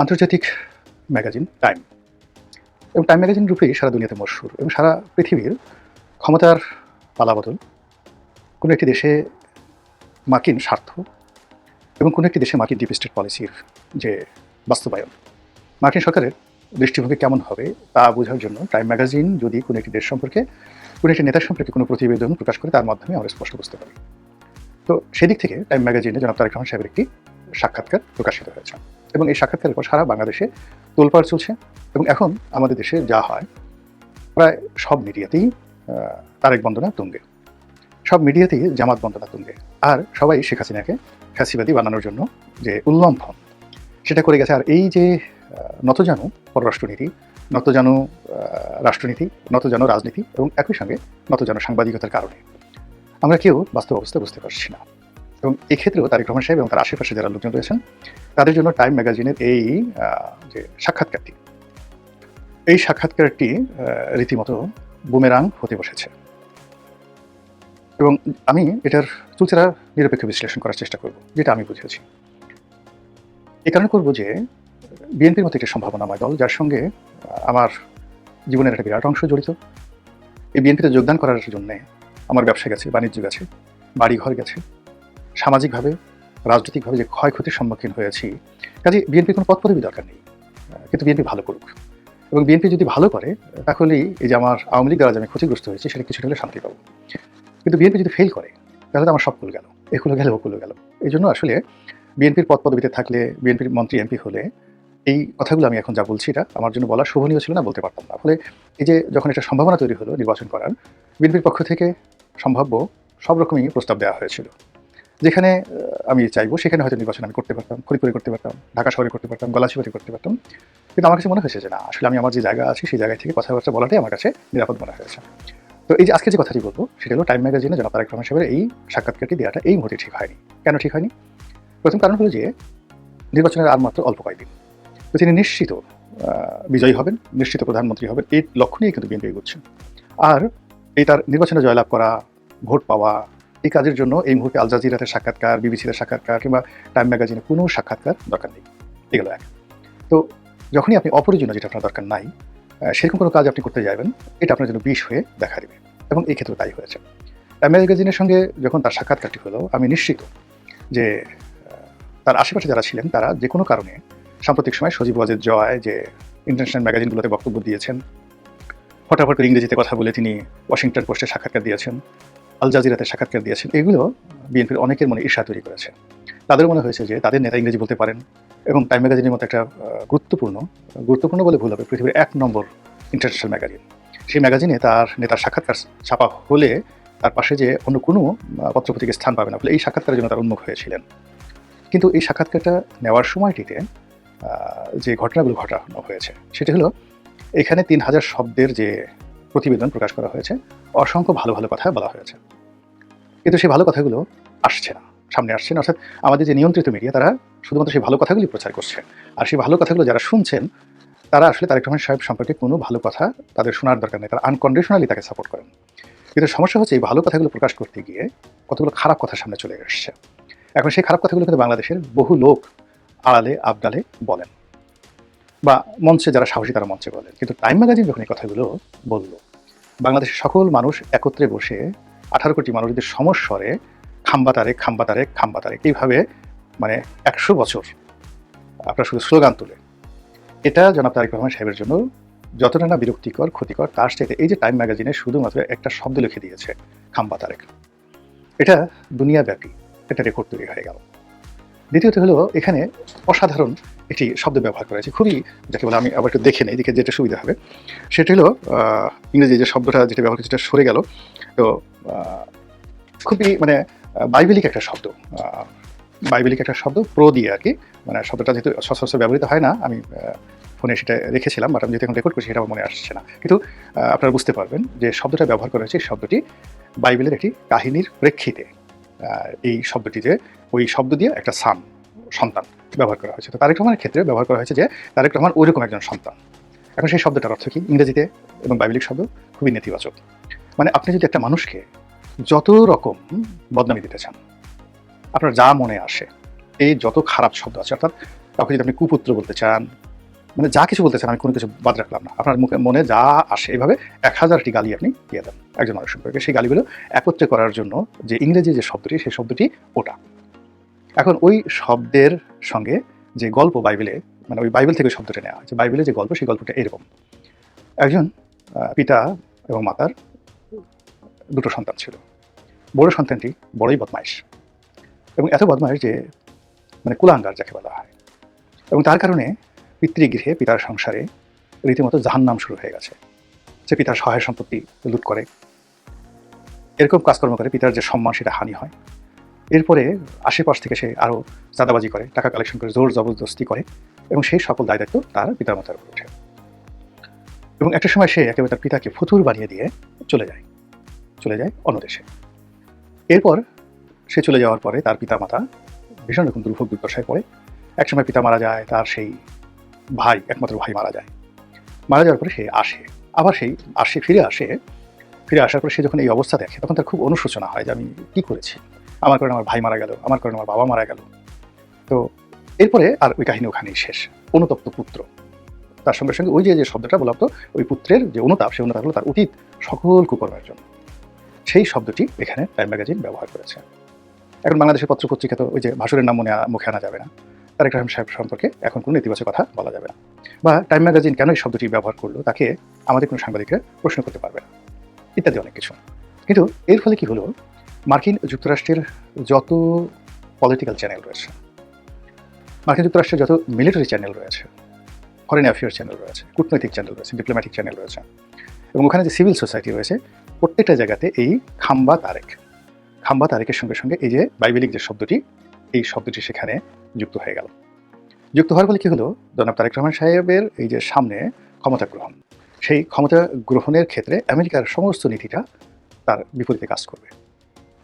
আন্তর্জাতিক magazine Time. এবং Time magazine রূপেই সারা দুনিয়াতে মশহুর এবং সারা পৃথিবীর ক্ষমতার পালাবদল। কোনো একটি দেশে মার্কিন স্বার্থ এবং কোনো একটি দেশে মার্কিন ডিপ স্টেট পলিসির যে বাস্তবায়ন। মার্কিন সরকারের দৃষ্টিভঙ্গি কেমন হবে তা বোঝার জন্য টাইম ম্যাগাজিন যদি কোনো একটি দেশ সম্পর্কে, কোনো একটি নেতার সম্পর্কে কোনো প্রতিবেদন প্রকাশ করে, তার মাধ্যমে আমরা স্পষ্ট বুঝতে পারি। তো সেদিক থেকে টাইম ম্যাগাজিনে জনাব তারেক রহমান সাহেবের একটি সাক্ষাৎকার প্রকাশিত হয়েছে। এবং এই সাক্ষাৎকারের পর সারা বাংলাদেশে তোলপাড় চলছে এবং এখন আমাদের দেশে যা হয়, প্রায় সব মিডিয়াতেই তারেক বন্দনা তুঙ্গে। সব মিডিয়াতেই জামাত বন্দনা তুঙ্গে। আর সবাই শেখ হাসিনাকে ফ্যাসিবাদী বানানোর জন্য যে উল্লম্ফন সেটা করে গেছে। আর এই যে নতজানু পররাষ্ট্রনীতি, নতজানু রাষ্ট্রনীতি, নতজানু রাজনীতি এবং একই সঙ্গে নতজানু সাংবাদিকতার কারণে, আমরা কেউ বাস্তব অবস্থা বুঝতে পারছি না। এবং এক্ষেত্রেও তারেক রহমান সাহেব এবং তার আশেপাশে যারা লোকজন রয়েছেন, তাদের জন্য টাইম ম্যাগাজিনের এই যে সাক্ষাৎকারটি। এই সাক্ষাৎকারটি রীতিমতো বুমেরাং হতে বসেছে। এবং আমি এটার চুলচেরা নিরপেক্ষ বিশ্লেষণ করার চেষ্টা করব, যেটা আমি বুঝেছি। এ কারণে করব যে, বিএনপির মতো একটি সম্ভাবনাময় দল, যার সঙ্গে আমার জীবনের একটা বিরাট অংশ জড়িত। এই বিএনপিতে যোগদান করার জন্যে আমার ব্যবসা গেছে, বাণিজ্য গেছে, বাড়িঘর গেছে। সামাজিকভাবে, রাজনৈতিকভাবে যে ক্ষয়ক্ষতির সম্মুখীন হয়েছি কাজে বিএনপির কোনো পদ পদবি দরকার নেই, কিন্তু বিএনপি ভালো করুক। এবং বিএনপি যদি ভালো করে, তাহলেই এই যে আমার আওয়ামী লীগ দ্বারা আমি ক্ষতিগ্রস্ত হয়েছি, সেটা কিছুটা হলে শান্তি পাবো। কিন্তু বিএনপি যদি ফেল করে, তাহলে তো আমার সব কুল গেল, এগুলো গেল, ওগুলো গেল। এই জন্য আসলে বিএনপির পদ পদবিতে থাকলে, বিএনপির মন্ত্রী, এমপি হলে, এই কথাগুলো আমি এখন যা বলছি, এটা আমার জন্য বলা শোভনীয় ছিল না, বলতে পারতাম না। ফলে এই যে যখন একটা সম্ভাবনা তৈরি হলো নির্বাচন করার, বিএনপির পক্ষ থেকে সম্ভাব্য সব রকমই প্রস্তাব দেওয়া হয়েছিল। যেখানে আমি চাইব সেখানে হয়তো নির্বাচন আমি করতে পারতাম ফরিদপুরে করতে পারতাম, ঢাকা শহরে করতে পারতাম গলাচিপাতি করতে পারতাম। কিন্তু আমার কাছে মনে হয়েছে যে না, আসলে আমি আমার যে জায়গা আছে সেই জায়গা থেকে কথাবার্তা বলাটাই আমার কাছে নিরাপদ মনে হয়েছে। তো এই যে আজকে যে কথাটি বলব, সেটা হলো টাইম ম্যাগাজিনে জনাব তারেক রহমান এই সাক্ষাৎকারটি দেওয়াটা এই মুহূর্তে ঠিক হয়নি। কেন ঠিক হয়নি? প্রথম কারণ হলো যে, নির্বাচনের আর মাত্র অল্প কয়েকদিন। তো তিনি নিশ্চিত বিজয়ী হবেন, নিশ্চিত প্রধানমন্ত্রী হবেন এই লক্ষ্য নিয়ে কিন্তু বিএনপি এগোচ্ছে। আর এই তার নির্বাচনে জয়লাভ করা, ভোট পাওয়া এই কাজের জন্য এই মুহূর্তে আল জাজিরাতে সাক্ষাৎকার, বিবিসিতে সাক্ষাৎকার কিংবা টাইম ম্যাগাজিনে কোনো সাক্ষাৎকার দরকার নেই। এগুলো এক। তো যখনই আপনি অপরিজনীয় যেটা আপনার দরকার নাই সেরকম কোনো কাজ আপনি করতে যাবেন, এটা আপনার জন্য বিষ হয়ে দেখা দেবে। এবং এই ক্ষেত্রে তাই হয়েছে। টাইম ম্যাগাজিনের সঙ্গে যখন তার সাক্ষাৎকারটি হলো, আমি নিশ্চিত যে তার আশেপাশে যারা ছিলেন, তারা যে কোনো কারণে সাম্প্রতিক সময় সজীব ওয়াজেদ জয়, যে ইন্টারন্যাশনাল ম্যাগাজিনগুলোতে বক্তব্য দিয়েছেন, ফটাফট করে ইংরেজিতে কথা বলে তিনি ওয়াশিংটন পোস্টে সাক্ষাৎকার দিয়েছেন আল জাজিরাতে সাক্ষাৎকার দিয়েছেন। এগুলো বিএনপির অনেকের মনে ঈর্ষা তৈরি করেছে। তাদের মনে হয়েছে যে তাদের নেতা ইংরেজি বলতে পারেন এবং টাইম ম্যাগাজিনের মতো একটা গুরুত্বপূর্ণ গুরুত্বপূর্ণ বলে ভুল হবে, পৃথিবীর এক নম্বর ইন্টারন্যাশনাল ম্যাগাজিন সেই ম্যাগাজিনে তার নেতার সাক্ষাৎকার ছাপা হলে তার পাশে যে অন্য কোনো পত্রপত্রিকা স্থান পাবে না বলে এই সাক্ষাৎকারের জন্য তার উন্মুখ হয়েছিলেন। কিন্তু এই সাক্ষাৎকারটা নেওয়ার সময়টিতে যে ঘটনাগুলো ঘটানো হয়েছে, সেটি হলো এখানে তিন হাজার শব্দের যে প্রতিবেদন প্রকাশ করা হয়েছে। অসংখ্য ভালো ভালো কথা বলা হয়েছে। কিন্তু সেই ভালো কথাগুলো আসছে না, সামনে আসছে না। অর্থাৎ আমাদের যে নিয়ন্ত্রিত মিডিয়া তারা শুধুমাত্র সেই ভালো কথাগুলি প্রচার করছে। আর সেই ভালো কথাগুলো যারা শুনছেন, তারা আসলে তারেক রহমান সাহেব সম্পর্কে কোনো ভালো কথা তাদের শোনার দরকার নেই। তারা আনকন্ডিশনালি তাকে সাপোর্ট করেন। কিন্তু সমস্যা হচ্ছে এই ভালো কথাগুলো প্রকাশ করতে গিয়ে কতগুলো খারাপ কথা সামনে চলে এসছে। এখন সেই খারাপ কথাগুলো কিন্তু বাংলাদেশের বহু লোক আড়ালে, আবদালে বলেন। বা মঞ্চে যারা সাহসী তারা মঞ্চে বলেন। কিন্তু টাইম ম্যাগাজিন যখন এই কথাগুলো বলল বাংলাদেশের সকল মানুষ একত্রে বসে আঠারো কোটি মানুষদের সমস্বরে খাম্বা তারেক খাম্বা তারেক খাম্বা তারেক এইভাবে মানে একশো বছর আপনার শুধু স্লোগান তুলে। এটা জনাব তারেক রহমান সাহেবের জন্য যতটা না বিরক্তিকর, ক্ষতিকর, তার চাইতে এই যে টাইম ম্যাগাজিনে শুধুমাত্র একটা শব্দ লিখে দিয়েছে খাম্বা তারেক এটা দুনিয়াব্যাপী একটা রেকর্ড তৈরি হয়ে গেল। দ্বিতীয়ত হলো এখানে অসাধারণ একটি শব্দ ব্যবহার করা হয়েছে। খুবই, যাকে বলে আমি আবার একটু দেখে নেই, এদিকে যেটা সুবিধা হবে। সেটা হলো ইংরেজি যে শব্দটা যেটা ব্যবহার করেছে সেটা সরে গেল। তো খুবই মানে বাইবেলিক একটা শব্দ। বাইবেলিক একটা শব্দ, প্রো দিয়ে আর কি। মানে শব্দটা যেহেতু সচরাচর ব্যবহৃত হয় না, আমি ফোনে সেটা রেখেছিলাম বাট আমি যেহেতু রেকর্ড করছি সেটা আমার মনে আসছে না। কিন্তু আপনারা বুঝতে পারবেন যে শব্দটা ব্যবহার করা হয়েছে, শব্দটি বাইবেলের একটি কাহিনীর প্রেক্ষিতে। এই শব্দটিতে ওই শব্দ দিয়ে একটা সান, সন্তান ব্যবহার করা হয়েছে। তো তারেক রহমানের ক্ষেত্রে ব্যবহার করা হয়েছে যে, তারেক রহমান ওইরকম একজন সন্তান। এখন সেই শব্দটার অর্থ কি? ইংরেজিতে এবং বাইবেলিক শব্দ খুবই নেতিবাচক। মানে আপনি যদি একটা মানুষকে যত রকম বদনামি দিতে চান, আপনার যা মনে আসে, এই যত খারাপ শব্দ আছে, অর্থাৎ কাউকে যদি আপনি কুপুত্র বলতে চান মানে যা কিছু বলতে চান, আমি কোনো কিছু বাদ রাখলাম না। আপনার মুখে, মনে যা আসে এভাবে এক হাজারটি গালি আপনি দিয়ে দেন একজন মানুষ সম্পর্কে সেই গালিগুলো একত্রে করার জন্য যে ইংরেজি যে শব্দটি, সেই শব্দটি ওটা। এখন ওই শব্দের সঙ্গে যে গল্প বাইবেলে মানে ওই বাইবেল থেকে শব্দটা নেওয়া যে বাইবেলে যে গল্প, সেই গল্পটা এরকম। একজন পিতা এবং মাতার দুটো সন্তান ছিল। বড় সন্তানটি বড়ই বদমাইশ এবং এত বদমাইশ যে মানে কুলাঙ্গার যাকে বলা হয়। এবং তার কারণে পিতৃগৃহে পিতার সংসারে রীতিমতো জাহান্নাম শুরু হয়ে গেছে। সে পিতার সহায় সম্পত্তি লুট করে। এরকম কাজকর্ম করে পিতার যে সম্মান, সেটা হানি হয়। এরপরে আশেপাশ থেকে সে আরও চাঁদাবাজি করে, টাকা কালেকশন করে, জোর জবরদস্তি করে এবং সেই সকল দায় দায়িত্ব তার পিতার মাথার উপর ওঠে। এবং একটা সময় সে একেবারে তার পিতাকে ফতুর বানিয়ে দিয়ে চলে যায়। চলে যায় অন্য দেশে। এরপর সে চলে যাওয়ার পরে তার পিতা মাতা ভীষণ রকম দুর্ভোগ দুর্দশায় পড়ে। একসময় পিতা মারা যায়, তার সেই ভাই, একমাত্র ভাই মারা যায়। মারা যাওয়ার পরে সে আসে। আবার সেই আসে, ফিরে আসে, ফিরে আসার পরে সে যখন এই অবস্থা দেখে, তখন তার খুব অনুশোচনা হয় যে আমি কী করেছি? আমার কারণে আমার ভাই মারা গেল, আমার কারণে আমার বাবা মারা গেল। তো এরপরে আর ওই কাহিনী ওখানেই শেষ। অনুতপ্ত পুত্র। তার সঙ্গে সঙ্গে ওই যে যে শব্দটা বললাম তো, ওই পুত্রের যে অনুতাপ, সেই অনুতাপ হলো তার অতীত সকল কুকর্মের জন্য। সেই শব্দটি এখানে টাইম ম্যাগাজিন ব্যবহার করেছে। এখন বাংলাদেশের পত্রপত্রিকা তো ওই যে ভাসুরের নাম মনে মুখে আনা যাবে না। তারেক রহমান সাহেব সম্পর্কে এখন কোনো নেতিবাচক কথা বলা যাবে না। বা টাইম ম্যাগাজিন কেন এই শব্দটি ব্যবহার করল তাকে আমাদের কোনো সাংবাদিকরা প্রশ্ন করতে পারবে না, ইত্যাদি অনেক কিছু। কিন্তু এর ফলে কি হলো? মার্কিন যুক্তরাষ্ট্রের যত পলিটিক্যাল চ্যানেল রয়েছে, মার্কিন যুক্তরাষ্ট্রের যত মিলিটারি চ্যানেল রয়েছে ফরেন অ্যাফেয়ার্স চ্যানেল রয়েছে, কূটনৈতিক চ্যানেল রয়েছে ডিপ্লোম্যাটিক চ্যানেল রয়েছে, এবং ওখানে যে সিভিল সোসাইটি রয়েছে, প্রত্যেকটা জায়গাতে এই খাম্বা তারেক, খাম্বা তারেকের সঙ্গে সঙ্গে এই যে বাইবেলিক যে শব্দটি, এই শব্দটি সেখানে যুক্ত হয়ে গেল। যুক্ত হওয়ার ফলে কি হলো? জনাব তারেক রহমান সাহেবের এই যে সামনে ক্ষমতা গ্রহণ, সেই ক্ষমতা গ্রহণের ক্ষেত্রে আমেরিকার সমস্ত নীতিটা তার বিপরীতে কাজ করবে।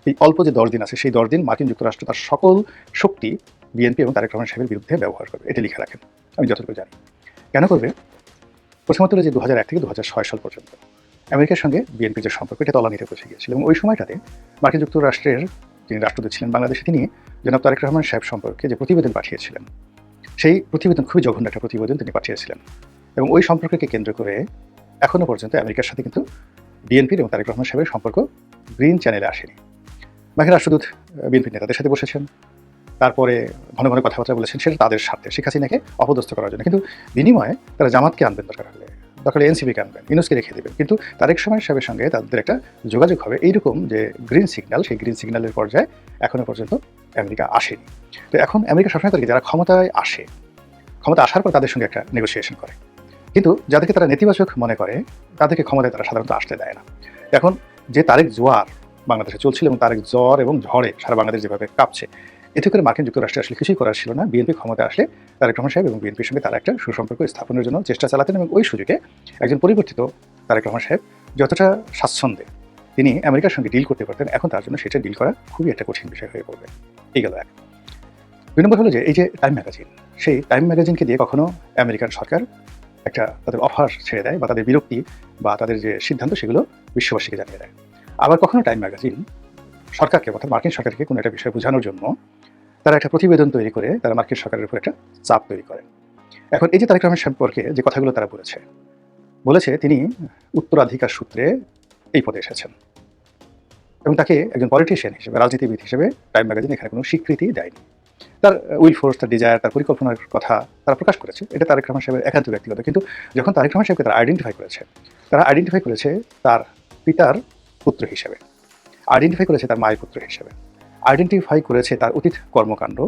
এই অল্প যে দশ দিন আছে, সেই দশ দিন মার্কিন যুক্তরাষ্ট্র তার সকল শক্তি বিএনপি এবং তারেক রহমান সাহেবের বিরুদ্ধে ব্যবহার করবে। এটা লিখে রাখেন। আমি যতটুকু জানি। কেন করবে? প্রথমত যে দু হাজার এক থেকে দু হাজার ছয় সাল পর্যন্ত আমেরিকার সঙ্গে বিএনপির যে সম্পর্ক, এটা তলানিতে পৌঁছে গিয়েছিল। এবং ওই সময়টাতে মার্কিন যুক্তরাষ্ট্রের যিনি রাষ্ট্রদূত ছিলেন বাংলাদেশে, তিনি জনাব তারেক রহমান সাহেব সম্পর্কে যে প্রতিবেদন পাঠিয়েছিলেন, সেই প্রতিবেদন খুবই জঘন্য একটা প্রতিবেদন তিনি পাঠিয়েছিলেন। এবং ওই সম্পর্ককে কেন্দ্র করে এখনও পর্যন্ত আমেরিকার সাথে কিন্তু বিএনপির এবং তারেক রহমান সাহেবের সম্পর্ক গ্রিন চ্যানেলে আসেনি। বাকি রাষ্ট্রদূত বিএনপির নেতাদের সাথে বসেছেন। তারপরে ঘন ঘন কথাবার্তা বলেছেন, সেটা তাদের স্বার্থে। শেখ হাসিনাকে অপদস্থ করার জন্য। কিন্তু বিনিময়ে তারা জামাতকে আনবেন দরকার হলে। দরকার হলে এনসিপিকে আনবেন ইউনুসকে রেখে দেবেন কিন্তু তারেক সময় সাহেবের সঙ্গে তাদের একটা যোগাযোগ হবে। এইরকম যে গ্রিন সিগন্যাল সেই গ্রিন সিগন্যালের পর্যায়ে এখনও পর্যন্ত আমেরিকা আসেনি। তো এখন আমেরিকা সবসময় তাদেরকে, যারা ক্ষমতায় আসে, ক্ষমতা আসার পর তাদের সঙ্গে একটা নেগোসিয়েশন করে। কিন্তু যাদেরকে তারা নেতিবাচক মনে করে, তাদেরকে ক্ষমতায় তারা সাধারণত আসতে দেয় না। এখন যে তারেক জোয়ার বাংলাদেশে চলছিল এবং তারেক জ্বর এবং ঝড়ে সারা বাংলাদেশ যেভাবে কাঁপছে এতে করে মার্কিন যুক্তরাষ্ট্রে আসলে কিছুই করার ছিল না। বিএনপি ক্ষমতা আসলে তারেক রহমান সাহেব এবং বিএনপির সঙ্গে তারা একটা সুসম্পর্ক স্থাপনের জন্য চেষ্টা চালাতেন এবং ওই সুযোগে একজন পরিবর্তিত তারেক রহমান সাহেব যতটা স্বাচ্ছন্দ্যে তিনি আমেরিকার সঙ্গে ডিল করতে পারতেন, এখন তার জন্য সেটা ডিল করা খুবই একটা কঠিন বিষয় হয়ে পড়বে। এই গেল এক। দুই নম্বর হলো যে, এই যে টাইম ম্যাগাজিন সেই টাইম ম্যাগাজিনকে দিয়ে কখনো আমেরিকান সরকার একটা তাদের অফার ছেড়ে দেয় বা তাদের বিরক্তি বা তাদের যে সিদ্ধান্ত সেগুলো বিশ্ববাসীকে জানিয়ে দেয়। আবার কখনো টাইম ম্যাগাজিন সরকারকে অর্থাৎ মার্কিন সরকারকে কোনো একটা বিষয় বোঝানোর জন্য তারা একটা প্রতিবেদন তৈরি করে, তারা মার্কিন সরকারের উপর একটা চাপ তৈরি করে। এখন এই যে তারেক রহমান সম্পর্কে যে কথাগুলো তারা বলেছে বলেছে তিনি উত্তরাধিকার সূত্রে এই পদে এসেছেন। এবং তাকে একজন পলিটিশিয়ান হিসেবে, রাজনীতিবিদ হিসেবে টাইম ম্যাগাজিন এখানে কোনো স্বীকৃতি দেয়নি। তার উইল ফোর্স, তার ডিজায়ার, তার পরিকল্পনার কথা তারা প্রকাশ করেছে। এটা তারেক রহমান সাহেবের একান্ত ব্যক্তিগত। কিন্তু যখন তারেক রহমান সাহেবকে তারা আইডেন্টিফাই করেছে, তারা আইডেন্টিফাই করেছে তার পিতার পুত্র হিসেবে। আইডেন্টিফাই করেছে তার মায়ের পুত্র হিসেবে। আইডেন্টিফাই করেছে তার অতীত কর্মকাণ্ড,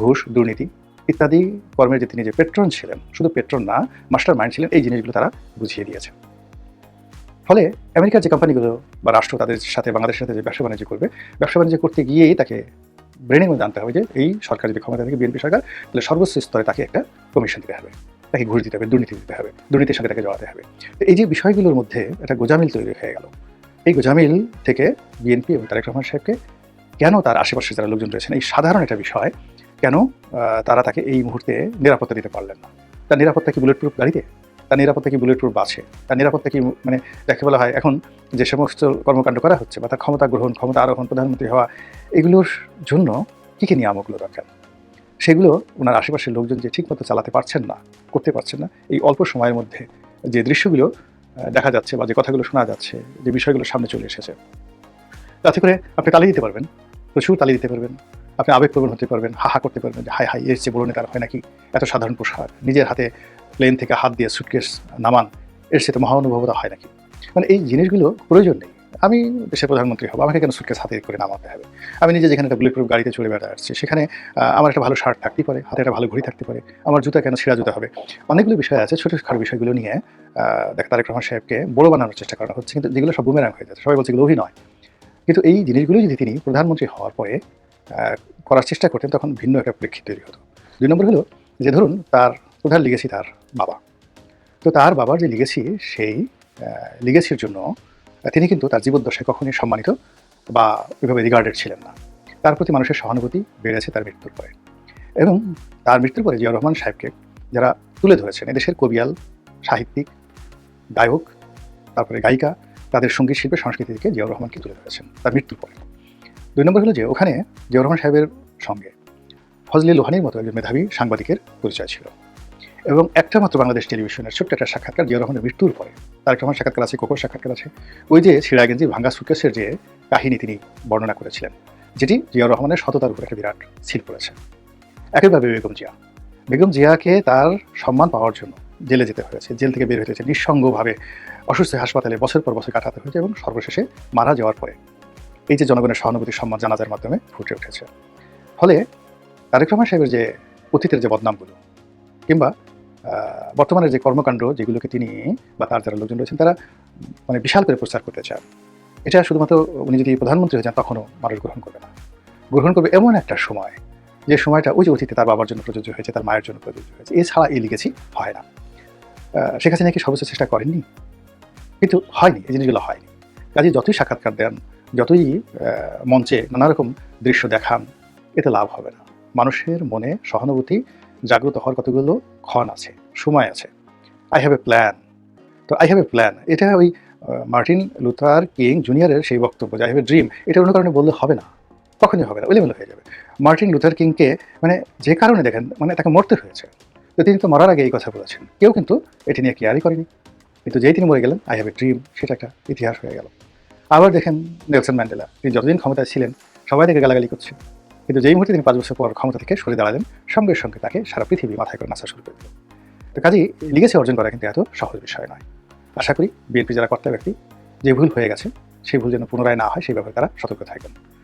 ঘুষ, দুর্নীতি ইত্যাদি কর্মের যে তিনি যে পেট্রন ছিলেন, শুধু পেট্রন না মাস্টার মাইন্ড ছিলেন, এই জিনিসগুলো তারা বুঝিয়ে দিয়েছে। ফলে আমেরিকার যে কোম্পানিগুলো বা রাষ্ট্র তাদের সাথে, বাংলাদেশের সাথে যে ব্যবসা বাণিজ্য করবে, ব্যবসা বাণিজ্য করতে গিয়েই তাকে ব্রেনের মধ্যে জানতে হবে যে এই সরকার যদি ক্ষমতা থাকে বিএনপি সরকার, তাহলে সর্বোচ্চ স্তরে তাকে একটা কমিশন দিতে হবে। তাকে ঘুষ দিতে হবে, দুর্নীতি দিতে হবে, দুর্নীতির সঙ্গে তাকে জড়াতে হবে। তো এই যে বিষয়গুলোর মধ্যে একটা গোজামিল তৈরি হয়ে গেল। এই গোজামিল থেকে বিএনপি এবং তারেক রহমান সাহেবকে কেন তার আশেপাশে যারা লোকজন রয়েছেন, এই সাধারণ একটা বিষয়, কেন তারা তাকে এই মুহূর্তে নিরাপত্তা দিতে পারলেন না? তার নিরাপত্তা কি বুলেট প্রুফ গাড়িতে? তার নিরাপত্তা কি বুলেট প্রুফ বাসে? তার নিরাপত্তা কি মানে যাকে বলা হয় এখন যে সমস্ত কর্মকাণ্ড করা হচ্ছে বা তার ক্ষমতা গ্রহণ, ক্ষমতা আরোহণ, প্রধানমন্ত্রী হওয়া, এগুলোর জন্য কী কী নিয়ামকগুলো দরকার? সেগুলো ওনার আশেপাশের লোকজন যে ঠিকমতো চালাতে পারছেন না, করতে পারছেন না, এই অল্প সময়ের মধ্যে যে দৃশ্যগুলো দেখা যাচ্ছে বা যে কথাগুলো শোনা যাচ্ছে, যে বিষয়গুলো সামনে চলে এসেছে, তাতে করে আপনি তালি দিতে পারবেন। প্রচুর তালি দিতে পারবেন। আপনি আবেগপ্রবণ হতে পারবেন হাহা করতে পারবেন যে হাই হাই এর চেয়ে বড় নেতার হয় নাকি? এত সাধারণ পোশাক। নিজের হাতে প্লেন থেকে হাত দিয়ে সুটকেস নামান, এর সাথে মহানুভবতা হয় নাকি? মানে এই জিনিসগুলো প্রয়োজন নেই। আমি দেশের প্রধানমন্ত্রী হব, আমাকে কেন সুটকেস হাতে করে নামাতে হবে? আমি নিজে যেখানে একটা বুলেট প্রুফ গাড়িতে চলে বেড়া আসছি, সেখানে আমার একটা ভালো শার্ট থাকতে পারে, হাতে একটা ভালো ঘড়ি থাকতে পারে, আমার জুতা কেন সেরা জুতা হবে? অনেকগুলো বিষয় আছে, ছোটো খাটো বিষয়গুলো নিয়ে দেখ, তারেক রহমান সাহেবকে বড় বানানোর চেষ্টা করা হচ্ছে, কিন্তু যেগুলো সব বুমেরাং হয়ে যাচ্ছে, সবাই বলছে এগুলো অভিনয়। কিন্তু এই জিনিসগুলো যদি তিনি প্রধানমন্ত্রী হওয়ার পরে করার চেষ্টা করতেন, তখন ভিন্ন একটা প্রেক্ষিত তৈরি হতো। দুই নম্বর হলো যে ধরুন, তার প্রধান লিগেসি তার বাবা। তো তার বাবার যে লিগেসি, সেই লিগেসির জন্য তিনি কিন্তু তার জীবদ্দশায় কখনোই সম্মানিত বা ওইভাবে রিগার্ডেড ছিলেন না। তার প্রতি মানুষের সহানুভূতি বেড়েছে তার মৃত্যুর পরে। এবং তার মৃত্যুর পরে জিয়াউর রহমান সাহেবকে যারা তুলে ধরেছেন, এদেশের কবিয়াল, সাহিত্যিক, গায়ক, তারপরে গায়িকা তাদের সংগীত শিল্পের সংস্কৃতি থেকে জিয়াউর রহমানকে তুলে ধরেছেন তার মৃত্যুর পরে। দুই নম্বর হলো যে, ওখানে জিয়াউর রহমান সাহেবের সঙ্গে ফজলে লোহানির মতো একজন মেধাবী সাংবাদিকের পরিচয় ছিল। এবং একটা মাত্র বাংলাদেশ টেলিভিশনের ছোট্ট একটা সাক্ষাৎকার জিয়াউর রহমানের মৃত্যুর পরে। তারেক রহমান সাক্ষাৎকার আছে, কোকোর সাক্ষাৎকার আছে। ওই যে সিরাগেঞ্জি ভাঙ্গা সুকেসের যে কাহিনী তিনি বর্ণনা করেছিলেন, যেটি জিয়াউর রহমানের সততার উপর একটা বিরাট সিল পড়েছে। একইভাবে বেগম জিয়া। বেগম জিয়াকে তার সম্মান পাওয়ার জন্য জেলে যেতে হয়েছে, জেল থেকে বের হতে হয়েছে, নিঃসঙ্গভাবে অসুস্থ হাসপাতালে বছর পর বছর কাটাতে হয়েছে এবং সর্বশেষে মারা যাওয়ার পরে এই যে জনগণের সহানুভূতি সম্মান জানাজার মাধ্যমে ফুটে উঠেছে। ফলে তারেক রহমান সাহেবের যে অতীতের যে বদনামগুলো কিংবা বর্তমানের যে কর্মকাণ্ড যেগুলোকে তিনি বা তার যারা লোকজন রয়েছেন, তারা মানে বিশাল করে প্রচার করতে চান। এটা শুধুমাত্র উনি যদি প্রধানমন্ত্রী হয়ে যান, তখনও মানুষ গ্রহণ করবে না। গ্রহণ করবে এমন একটা সময়, যে সময়টা ওই যে অতীতে তার বাবার জন্য প্রযোজ্য হয়েছে, তার মায়ের জন্য প্রযোজ্য হয়েছে। এছাড়া এই লিগেছি হয় না। শেখ হাসিনা কি সর্বোচ্চ চেষ্টা করেননি। কিন্তু হয়নি, এই জিনিসগুলো হয়নি। কাজে যতই সাক্ষাৎকার দেন, যতই মঞ্চে নানা রকম দৃশ্য দেখান, এতে লাভ হবে না। মানুষের মনে সহানুভূতি জাগ্রত হওয়ার কতগুলো ক্ষণ আছে, সময় আছে। আই হ্যাভ এ প্ল্যান তো আই হ্যাভ এ প্ল্যান এটা ওই মার্টিন লুথার কিং জুনিয়রের সেই বক্তব্য যে আই হ্যাভ এ ড্রিম এটা অন্য কারণে বললে হবে না। কখনই হবে না, এলোমেলো হয়ে যাবে। মার্টিন লুথার কিংকে মানে যে কারণে দেখেন মানে তাকে মরতে হয়েছে। তো তিনি তো মরার আগে এই কথা বলেছেন। কেউ কিন্তু এটি নিয়ে কেয়ারই করেনি। কিন্তু যেই তিনি মরে গেলেন আই হ্যাভ এ ড্রিম সেটা একটা ইতিহাস হয়ে গেল। আবার দেখেন নেলসন ম্যান্ডেলা, তিনি যতদিন ক্ষমতায় ছিলেন, সবাই থেকে গালাগালি করছে। কিন্তু যেই মুহূর্তে তিনি পাঁচ বছর পর ক্ষমতা থেকে সরে দাঁড়ালেন, সঙ্গে সঙ্গে তাকে সারা পৃথিবী মাথায় করে নাচা শুরু করে দিল। তো কাজেই লিগেছে অর্জন করা কিন্তু এত সহজ বিষয় নয়। আশা করি বিএনপি যারা কর্তা ব্যক্তি, যে ভুল হয়ে গেছে, সেই ভুল যেন পুনরায় না হয়, সেই ব্যাপারে তারা সতর্ক থাকবেন।